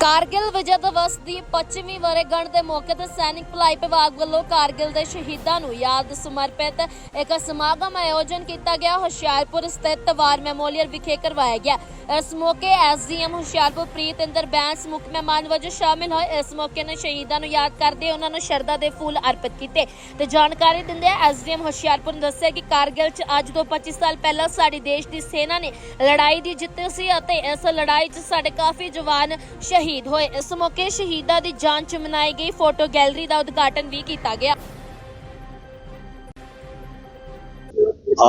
ਕਾਰਗਿਲ ਵਿਜੈ ਦਿਵਸ ਦੀ 25ਵੀਂ ਵਰ੍ਹੇਗੰਢ ਦੇ ਮੌਕੇ ਤੇ ਸੈਨਿਕ ਭਲਾਈ ਵਿਭਾਗ ਵੱਲੋਂ ਕਾਰਗਿਲ ਦੇ ਸ਼ਹੀਦਾਂ ਨੂੰ ਯਾਦ ਸਮਰਪਿਤ ਇੱਕ ਸਮਾਗਮ ਆਯੋਜਨ ਕੀਤਾ ਗਿਆ। ਹੁਸ਼ਿਆਰਪੁਰ ਸਥਿਤ ਵਾਰ ਮੈਮੋਰੀਅਲ ਵਿਖੇ ਕਰਵਾਇਆ ਗਿਆ। ਇਸ ਮੌਕੇ ਐਸਡੀਐਮ ਹੁਸ਼ਿਆਰਪੁਰ ਪ੍ਰੀਤਿੰਦਰ ਬੈਂਸ, ਮੁੱਖ ਮਹਿਮਾਨ ਵਜੋਂ ਸ਼ਾਮਿਲ ਹੋਏ। ਇਸ ਮੌਕੇ ਨੇ ਸ਼ਹੀਦਾਂ ਨੂੰ ਯਾਦ ਕਰਦੇ ਉਹਨਾਂ ਨੂੰ ਸ਼ਰਧਾ ਦੇ ਫੁੱਲ ਅਰਪਿਤ ਕੀਤੇ ਤੇ ਜਾਣਕਾਰੀ ਦਿੰਦੇ ਐਸਡੀਐਮ ਹੁਸ਼ਿਆਰਪੁਰ ਨੇ ਦੱਸਿਆ ਕਿ ਕਾਰਗਿਲ 'ਚ ਅੱਜ ਤੋਂ 25 ਸਾਲ ਪਹਿਲਾਂ ਸਾਡੀ ਦੇਸ਼ ਦੀ ਸੈਨਾ ਨੇ ਲੜਾਈ ਦੀ ਜਿੱਤ ਸੀ ਅਤੇ ਇਸ ਲੜਾਈ 'ਚ ਸਾਡੇ ਕਾਫੀ ਜਵਾਨ ਸ਼ਹੀਦ ਹੋਏ। ਇਸ ਮੌਕੇ ਸ਼ਹੀਦਾਂ ਦੀ ਜਾਨ 'ਚ ਮਨਾਈ ਗਈ। ਫੋਟੋ ਗੈਲਰੀ ਦਾ ਉਦਘਾਟਨ ਵੀ ਕੀਤਾ ਗਿਆ।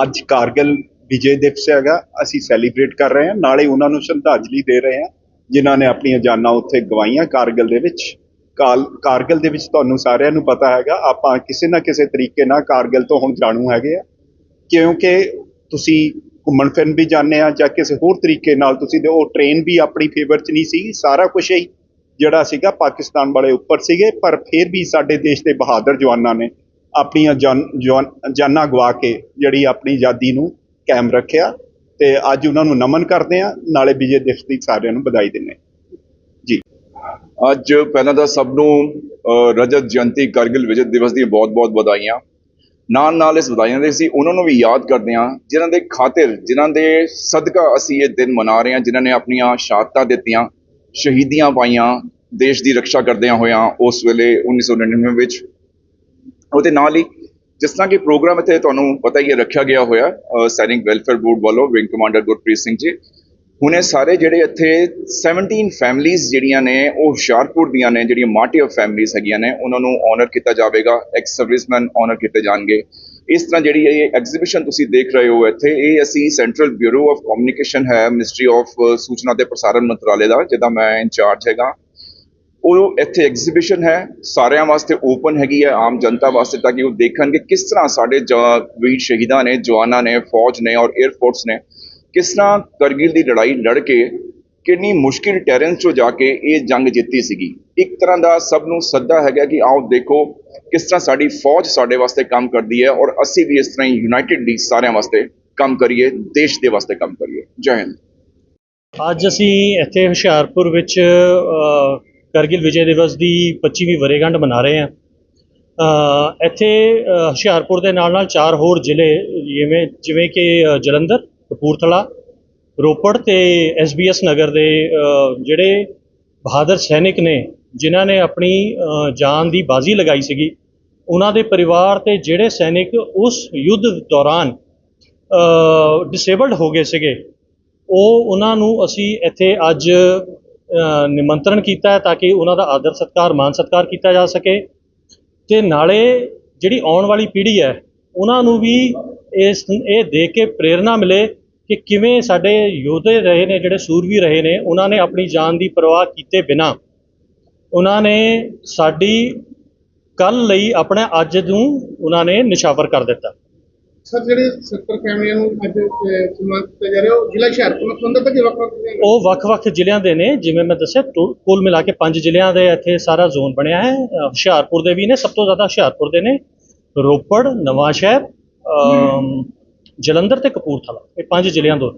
ਅੱਜ ਕਾਰਗਿਲ ਵਿਜੇ ਦਿਵਸ ਹੈਗਾ। ਅਸੀਂ ਸੈਲੀਬ੍ਰੇਟ ਕਰ ਰਹੇ ਹਾਂ। ਨਾਲੇ ਉਹਨਾਂ ਨੂੰ ਸ਼ਰਧਾਂਜਲੀ ਦੇ ਰਹੇ ਹਾਂ। ਜਿਨ੍ਹਾਂ ਨੇ ਆਪਣੀਆਂ ਜਾਨਾਂ ਉੱਥੇ ਗਵਾਈਆਂ ਕਾਰਗਿਲ ਦੇ ਵਿੱਚ। ਕਾਲ ਕਾਰਗਿਲ ਦੇ ਵਿੱਚ ਤੁਹਾਨੂੰ ਸਾਰਿਆਂ ਨੂੰ ਪਤਾ ਹੈਗਾ। ਆਪਾਂ ਕਿਸੇ ਨਾ ਕਿਸੇ ਤਰੀਕੇ ਨਾਲ ਕਾਰਗਿਲ ਤੋਂ ਹੁਣ ਜਾਣੂ ਹੈਗੇ ਆ। ਕਿਉਂਕਿ ਤੁਸੀਂ ਘੁੰਮਣ ਫਿਰਨ ਵੀ ਜਾਂਦੇ ਆ ਜਾਂ ਕਿਸੇ ਹੋਰ ਤਰੀਕੇ ਨਾਲ ਤੁਸੀਂ ਤੇ ਉਹ ਟ੍ਰੇਨ ਵੀ ਆਪਣੀ ਫੇਵਰ 'ਚ ਨਹੀਂ ਸੀ, ਸਾਰਾ ਕੁਝ ਹੀ ਜਿਹੜਾ ਸੀਗਾ ਪਾਕਿਸਤਾਨ ਵਾਲੇ ਉੱਪਰ ਸੀਗੇ, ਪਰ ਫਿਰ ਵੀ ਸਾਡੇ ਦੇਸ਼ ਦੇ ਬਹਾਦਰ ਜਵਾਨਾਂ ਨੇ ਆਪਣੀਆਂ ਜਾਨ ਜਵਾਨ- ਜਾਨਾਂ ਗਵਾ ਕੇ ਜਿਹੜੀ ਆਪਣੀ ਆਜ਼ਾਦੀ ਨੂੰ ਕਾਇਮ ਰੱਖਿਆ ਤੇ ਅੱਜ ਉਹਨਾਂ ਨੂੰ ਨਮਨ ਕਰਦੇ ਆ ਨਾਲੇ ਵਿਜੇ ਦਿਵਸ ਦੀ ਸਾਰਿਆਂ ਨੂੰ ਵਧਾਈ ਦਿੰਦੇ ਜੀ। ਅੱਜ ਪਹਿਲਾਂ ਤਾਂ ਸਭ ਨੂੰ ਰਜਤ ਜਯੰਤੀ ਕਾਰਗਿਲ ਵਿਜੇ ਦਿਵਸ ਦੀਆਂ ਬਹੁਤ-ਬਹੁਤ ਵਧਾਈਆਂ। ਨਾਲ ਨਾਲ ਇਸ ਵਧਾਈਆਂ ਦੇ ਅਸੀਂ ਉਹਨਾਂ ਨੂੰ ਵੀ ਯਾਦ ਕਰਦੇ ਹਾਂ, ਜਿਨ੍ਹਾਂ ਦੇ ਖਾਤਰ, ਜਿਨ੍ਹਾਂ ਦੇ ਸਦਕਾ ਅਸੀਂ ਇਹ ਦਿਨ ਮਨਾ ਰਹੇ ਹਾਂ, ਜਿਨ੍ਹਾਂ ਨੇ ਆਪਣੀਆਂ ਸ਼ਹਾਦਤਾਂ ਦਿੱਤੀਆਂ, ਸ਼ਹੀਦੀਆਂ ਪਾਈਆਂ, ਦੇਸ਼ ਦੀ ਰੱਖਿਆ ਕਰਦਿਆਂ ਹੋਇਆਂ ਉਸ ਵੇਲੇ 1999 ਵਿੱਚ। ਉਹਦੇ ਨਾਲ ਹੀ ਜਿਸ ਤਰ੍ਹਾਂ ਕਿ ਪ੍ਰੋਗਰਾਮ ਇੱਥੇ ਤੁਹਾਨੂੰ ਪਤਾ ਹੀ ਹੈ, ਰੱਖਿਆ ਗਿਆ ਹੋਇਆ ਸੈਨਿਕ ਵੈਲਫੇਅਰ ਬੋਰਡ ਵੱਲੋਂ, ਵਿੰਗ ਕਮਾਂਡਰ ਗੁਰਪ੍ਰੀਤ ਸਿੰਘ ਜੀ। ਹੁਣ ਇਹ ਸਾਰੇ ਜਿਹੜੇ ਇੱਥੇ 17 ਫੈਮਲੀਆਂ ਜਿਹੜੀਆਂ ਨੇ, ਉਹ ਹੁਸ਼ਿਆਰਪੁਰ ਦੀਆਂ ਨੇ, ਜਿਹੜੀਆਂ ਮਾਰਟੀਅਰ ਫੈਮਲੀਆਂ ਹੈਗੀਆਂ ਨੇ, ਉਹਨਾਂ ਨੂੰ ਆਨਰ ਕੀਤਾ ਜਾਵੇਗਾ ਐਕਸ ਸਰਵਿਸਮੈਨ ਆਨਰ ਕੀਤੇ ਜਾਣਗੇ। ਇਸ ਤਰ੍ਹਾਂ ਜਿਹੜੀ ਇਹ ਐਗਜ਼ੀਬਿਸ਼ਨ ਤੁਸੀਂ ਦੇਖ ਰਹੇ ਹੋ ਇੱਥੇ, ਇਹ ਅਸੀਂ ਸੈਂਟਰਲ ਬਿਊਰੋ ਆਫ ਕਮਿਊਨੀਕੇਸ਼ਨ ਹੈ ਮਿਨਿਸਟਰੀ ਆਫ ਸੂਚਨਾ ਤੇ ਪ੍ਰਸਾਰਣ ਮੰਤਰਾਲੇ ਦਾ, ਜਿਹਦਾ ਮੈਂ ਇੰਚਾਰਜ ਹੈਗਾ। ਉਹ ਇੱਥੇ ਐਗਜ਼ੀਬਿਸ਼ਨ ਹੈ, ਸਾਰਿਆਂ ਵਾਸਤੇ ਓਪਨ ਹੈਗੀ ਹੈ, ਆਮ ਜਨਤਾ ਵਾਸਤੇ, ਤਾਂ ਕਿ ਉਹ ਦੇਖਣ ਕਿ ਕਿਸ ਤਰ੍ਹਾਂ ਸਾਡੇ ਜਵਾ- ਵੀਰ ਸ਼ਹੀਦਾਂ ਨੇ, ਜਵਾਨਾਂ ਨੇ, ਫੌਜ ਨੇ ਔਰ 에ਅਰ ਫੋਰਸ ਨੇ ਕਿਸ ਤਰ੍ਹਾਂ ਕਰਗਿਲ ਦੀ ਲੜਾਈ ਲੜ ਕੇ ਕਿੰਨੀ ਮੁਸ਼ਕਿਲ ਟੈਰੈਂਸ 'ਚੋਂ ਜਾ ਕੇ ਇਹ ਜੰਗ ਜਿੱਤੀ ਸੀਗੀ? ਇੱਕ ਤਰ੍ਹਾਂ ਦਾ ਸਭ ਨੂੰ ਸੱਦਾ ਹੈਗਾ ਕਿ ਆਓ ਦੇਖੋ ਕਿਸ ਤਰ੍ਹਾਂ ਸਾਡੀ ਫੌਜ ਸਾਡੇ ਵਾਸਤੇ ਕੰਮ ਕਰਦੀ ਹੈ ਔਰ ਅਸੀਂ ਵੀ ਇਸ ਤਰ੍ਹਾਂ ਹੀ ਯੂਨਾਈਟਿਡਲੀ ਸਾਰਿਆਂ ਵਾਸਤੇ ਕੰਮ ਕਰੀਏ, ਦੇਸ਼ ਦੇ ਵਾਸਤੇ ਕੰਮ ਕਰੀਏ। ਜੈ ਹਿੰਦ। ਅੱਜ ਅਸੀਂ ਇੱਥੇ ਹੁਸ਼ਿਆਰਪੁਰ ਵਿੱਚ ਕਰਗਿਲ ਵਿਜੇ ਦਿਵਸ ਦੀ 25ਵੀਂ ਵਰ੍ਹੇਗੰਢ ਮਨਾ ਰਹੇ ਹਾਂ। ਇੱਥੇ ਹੁਸ਼ਿਆਰਪੁਰ ਦੇ ਨਾਲ ਨਾਲ ਚਾਰ ਹੋਰ ਜ਼ਿਲ੍ਹੇ ਜਿਵੇਂ ਜਿਵੇਂ ਕਿ ਜਲੰਧਰ ਕਪੂਰਥਲਾ, ਰੋਪੜ ਤੇ ਐਸਬੀਐਸ ਨਗਰ ਦੇ ਜਿਹੜੇ ਬਹਾਦਰ ਸੈਨਿਕ ਨੇ, ਜਿਨ੍ਹਾਂ ਨੇ ਆਪਣੀ ਜਾਨ ਦੀ ਬਾਜ਼ੀ ਲਗਾਈ ਸੀਗੀ, ਉਹਨਾਂ ਦੇ ਪਰਿਵਾਰ ਤੇ ਜਿਹੜੇ ਸੈਨਿਕ ਉਸ ਯੁੱਧ ਦੌਰਾਨ ਡਿਸੇਬਲਡ ਹੋ ਗਏ ਸੀਗੇ, ਉਹ ਉਹਨਾਂ ਨੂੰ ਅਸੀਂ ਇੱਥੇ ਅੱਜ ਨਿਮੰਤਰਣ ਕੀਤਾ ਹੈ ਤਾਂ ਕਿ ਉਹਨਾਂ ਦਾ ਆਦਰ ਸਤਕਾਰ, ਮਾਨ ਸਤਕਾਰ ਕੀਤਾ ਜਾ ਸਕੇ ਤੇ ਨਾਲੇ ਜਿਹੜੀ ਆਉਣ ਵਾਲੀ ਪੀੜ੍ਹੀ ਹੈ, ਉਹਨਾਂ ਨੂੰ ਵੀ ਇਸ, ਇਹ ਦੇਖ ਕੇ ਪ੍ਰੇਰਣਾ ਮਿਲੇ ਕਿ ਕਿਵੇਂ ਸਾਡੇ ਯੋਧੇ ਰਹੇ ਨੇ ਜਿਹੜੇ ਸੂਰਵੀਰ ਰਹੇ ਨੇ ਉਹਨਾਂ ਨੇ ਆਪਣੀ ਜਾਨ ਦੀ ਪਰਵਾਹ ਕੀਤੇ ਬਿਨਾ ਉਹਨਾਂ ਨੇ ਸਾਡੀ ਕੱਲ ਲਈ ਆਪਣੇ ਅੱਜ ਨੂੰ ਉਹਨਾਂ ਨੇ ਨਿਸ਼ਾਵਰ ਕਰ ਦਿੱਤਾ। ਸਰ ਜਿਹੜੇ 70 ਫੈਮਲੀਆਂ ਨੂੰ ਅੱਜ ਅਹ, ਸਨਮਾਨਿਤ ਕੀਤਾ ਜਾ ਰਿਹਾ ਉਹ ਜ਼ਿਲ੍ਹਾ ਹੁਸ਼ਿਆਰਪੁਰ ਨਾਲ ਸੰਬੰਧਿਤ ਕਿ ਵੱਖ-ਵੱਖ? ਉਹ ਵੱਖ-ਵੱਖ ਜ਼ਿਲ੍ਹਿਆਂ ਦੇ ਨੇ ਜਿਵੇਂ ਮੈਂ ਦੱਸਿਆ ਕੁੱਲ ਮਿਲਾ ਕੇ ਪੰਜ ਜ਼ਿਲ੍ਹਿਆਂ ਦੇ ਇੱਥੇ ਸਾਰਾ ਜ਼ੋਨ ਬਣਿਆ ਹੈ। ਹੁਸ਼ਿਆਰਪੁਰ ਦੇ ਵੀ ਨੇ ਸਭ ਤੋਂ ਜ਼ਿਆਦਾ ਹੁਸ਼ਿਆਰਪੁਰ ਦੇ ਨੇ। ਰੋਪੜ ਨਵਾਂਸ਼ਹਿਰ ਅਮ, ਜਲੰਧਰ ਤੇ ਕਪੂਰਥਲਾ ਇਹ ਪੰਜ ਜ਼ਿਲ੍ਹਿਆਂ ਤੋਂ।